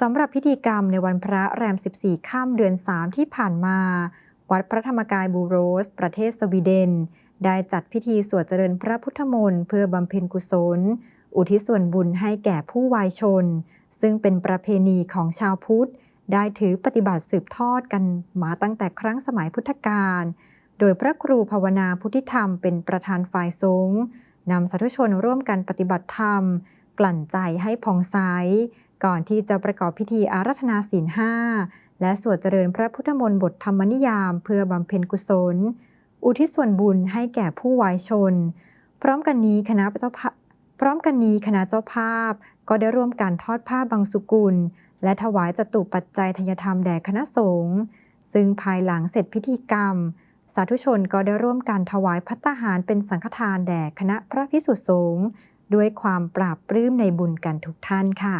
สำหรับพิธีกรรมในวันพระแรม 14ค่ำเดือน 3 ที่ผ่านมา วัดพระธรรมกายบูโรส ประเทศสวีเดน ได้จัดพิธีสวดเจริญพระพุทธมนต์เพื่อบำเพ็ญกุศล อุทิศส่วนบุญให้แก่ผู้วายชน ซึ่งเป็นประเพณีของชาวพุทธ ได้ถือปฏิบัติสืบทอดกันมาตั้งแต่ครั้งสมัยพุทธกาล โดยพระครูภาวนาพุทธิธรรมเป็นประธานฝ่ายสงฆ์นำสาธุชนร่วมกันปฏิบัติธรรม กลั่นใจให้ผ่องใส ก่อนที่จะประกอบพิธีอารัธนาศีลห้าและสวดเจริญพระพุทธมนต์บทธรรมนิยามเพื่อบำเพ็ญกุศล อุทิศส่วนบุญให้แก่ผู้วายชน พร้อมกันนี้คณะเจ้าภาพร้อมกันนี้คณะเจ้าภาพ ก็ได้ร่วมการทอดผ้าบางสุกุล และถวายจตุปัจจัยทยธรรมแด่คณะสงฆ์ซึ่งภายหลังเสร็จพิธีกรรม สาธุชนก็ได้ร่วมการถวายพัตตาหารเป็นสังฆทานแด่คณะพระพิสุสงฆ์ด้วยความปราบปลื้มในบุญกันทุกท่านค่ะ